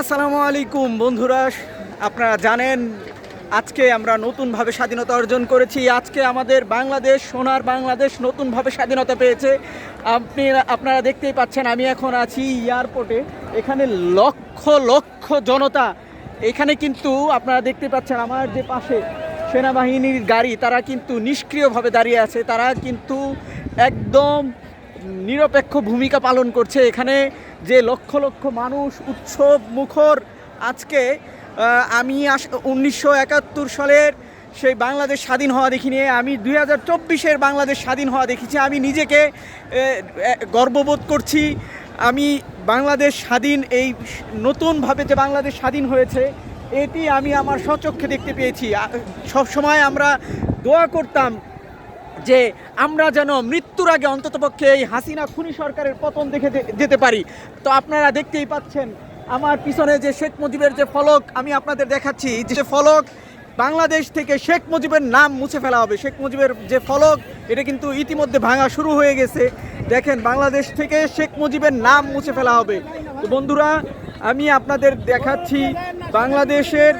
আসসালামু আলাইকুম, বন্ধুরা। আপনারা জানেন, আজকে আমরা নতুনভাবে স্বাধীনতা অর্জন করেছি। আজকে আমাদের বাংলাদেশ, সোনার বাংলাদেশ নতুনভাবে স্বাধীনতা পেয়েছে। আপনি, আপনারা দেখতেই পাচ্ছেন, আমি এখন আছি এয়ারপোর্টে। এখানে লক্ষ লক্ষ জনতা। এখানে কিন্তু আপনারা দেখতে পাচ্ছেন, আমার যে পাশে সেনাবাহিনীর গাড়ি, তারা কিন্তু নিষ্ক্রিয়ভাবে দাঁড়িয়ে আছে। তারা কিন্তু একদম নিরপেক্ষ ভূমিকা পালন করছে এখানে যে লক্ষ লক্ষ মানুষ উৎসব মুখর। আজকে আমি আস উনিশশো একাত্তর সালের সেই বাংলাদেশ স্বাধীন হওয়া দেখিনি। আমি দুই হাজার চব্বিশের বাংলাদেশ স্বাধীন হওয়া দেখেছি। আমি নিজেকে গর্ববোধ করছি। আমি বাংলাদেশ স্বাধীন, এই নতুনভাবে যে বাংলাদেশ স্বাধীন হয়েছে, এটি আমি আমার স্বচক্ষে দেখতে পেয়েছি। সব সময় আমরা দোয়া করতাম যে আমরা যেন মৃত্যুর আগে অন্ততপক্ষে এই হাসিনা খুনি সরকারের পতন দেখে যেতে পারি। তো আপনারা দেখতেই পাচ্ছেন আমার পিছনে যে শেখ মুজিবের যে ফলক, আমি আপনাদের দেখাচ্ছি। যে ফলক, বাংলাদেশ থেকে শেখ মুজিবের নাম মুছে ফেলা হবে। শেখ মুজিবের যে ফলক, এটা কিন্তু ইতিমধ্যে ভাঙা শুরু হয়ে গেছে। দেখেন, বাংলাদেশ থেকে শেখ মুজিবের নাম মুছে ফেলা হবে। তো বন্ধুরা, আমি আপনাদের দেখাচ্ছি বাংলাদেশের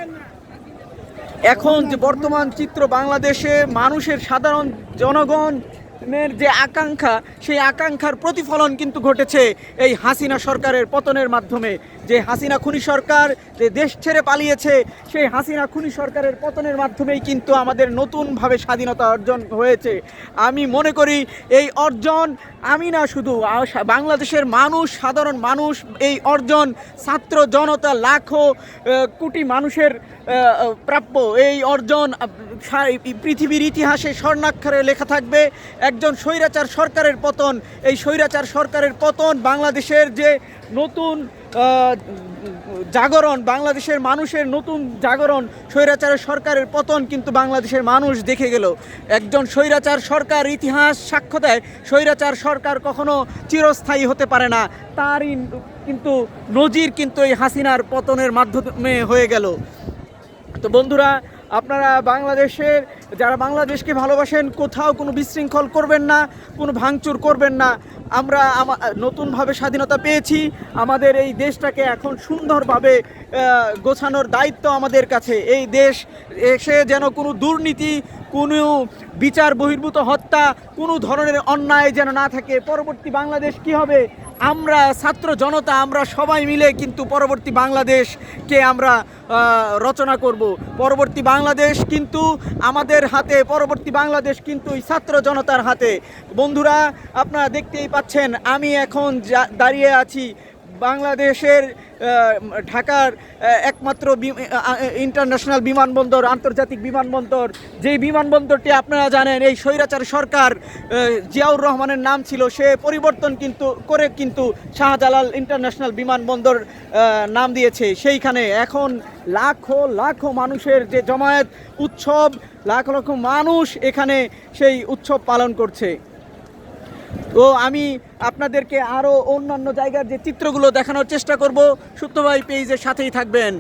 এখন যে বর্তমান চিত্র বাংলাদেশে মানুষের সাধারণ জনগণের যে আকাঙ্ক্ষা, সেই আকাঙ্ক্ষার প্রতিফলন কিন্তু ঘটেছে এই হাসিনা সরকারের পতনের মাধ্যমে। যে হাসিনা খুনি সরকার যে দেশ ছেড়ে পালিয়েছে, সেই হাসিনা খুনি সরকারের পতনের মাধ্যমেই কিন্তু আমাদের নতুনভাবে স্বাধীনতা অর্জন হয়েছে। আমি মনে করি এই অর্জন, আমি না শুধু বাংলাদেশের মানুষ, সাধারণ মানুষ, এই অর্জন ছাত্র জনতা লাখো কোটি মানুষের প্রাপ্য। এই অর্জন পৃথিবীর ইতিহাসে স্বর্ণাক্ষরে লেখা থাকবে, একজন স্বৈরাচার সরকারের পতন, এই স্বৈরাচার সরকারের পতন বাংলাদেশের যে নতুন জাগরণ, বাংলাদেশের মানুষের নতুন জাগরণ, স্বৈরাচারের সরকারের পতন কিন্তু বাংলাদেশের মানুষ দেখে গেল। একজন স্বৈরাচার সরকার ইতিহাস সাক্ষ্য দেয়, স্বৈরাচার সরকার কখনো চিরস্থায়ী হতে পারে না। তারই কিন্তু নজির কিন্তু এই হাসিনার পতনের মাধ্যমে হয়ে গেল। তো বন্ধুরা আপনারা বাংলাদেশের, যারা বাংলাদেশকে ভালোবাসেন, কোথাও কোনো বিশৃঙ্খল করবেন না, কোনো ভাঙচুর করবেন না। আমরা নতুনভাবে স্বাধীনতা পেয়েছি। আমাদের এই দেশটাকে এখন সুন্দরভাবে গোছানোর দায়িত্ব আমাদের কাছে। এই দেশ এসে যেন কোনো দুর্নীতি, কোনো বিচার বহির্ভূত হত্যা, কোনো ধরনের অন্যায় যেন না থাকে। পরবর্তী বাংলাদেশ কি হবে? আমরা ছাত্র জনতা, আমরা সবাই মিলে কিন্তু পরবর্তী বাংলাদেশকে আমরা রচনা করব। পরবর্তী বাংলাদেশ কিন্তু আমাদের হাতে, পরবর্তী বাংলাদেশ কিন্তু ছাত্র জনতার হাতে। বন্ধুরা, আপনারা দেখতেই পাচ্ছেন, আমি এখন দাঁড়িয়ে আছি বাংলাদেশের ঢাকার একমাত্র ইন্টারন্যাশনাল বিমানবন্দর, আন্তর্জাতিক বিমানবন্দর। যেই বিমানবন্দরটি আপনারা জানেন, এই স্বৈরাচার সরকার জিয়াউর রহমানের নাম ছিল, সে পরিবর্তন কিন্তু, করে কিন্তু শাহজালাল ইন্টারন্যাশনাল বিমানবন্দর নাম দিয়েছে। সেইখানে এখন লাখো লাখো মানুষের যে জমায়েত উৎসব, লাখ লক্ষ মানুষ এখানে সেই উৎসব পালন করছে। তো আমি আপনাদেরকে আরও অন্যান্য জায়গার যে চিত্রগুলো দেখানোর চেষ্টা করব। ভাই পেজের সাথেই থাকবেন।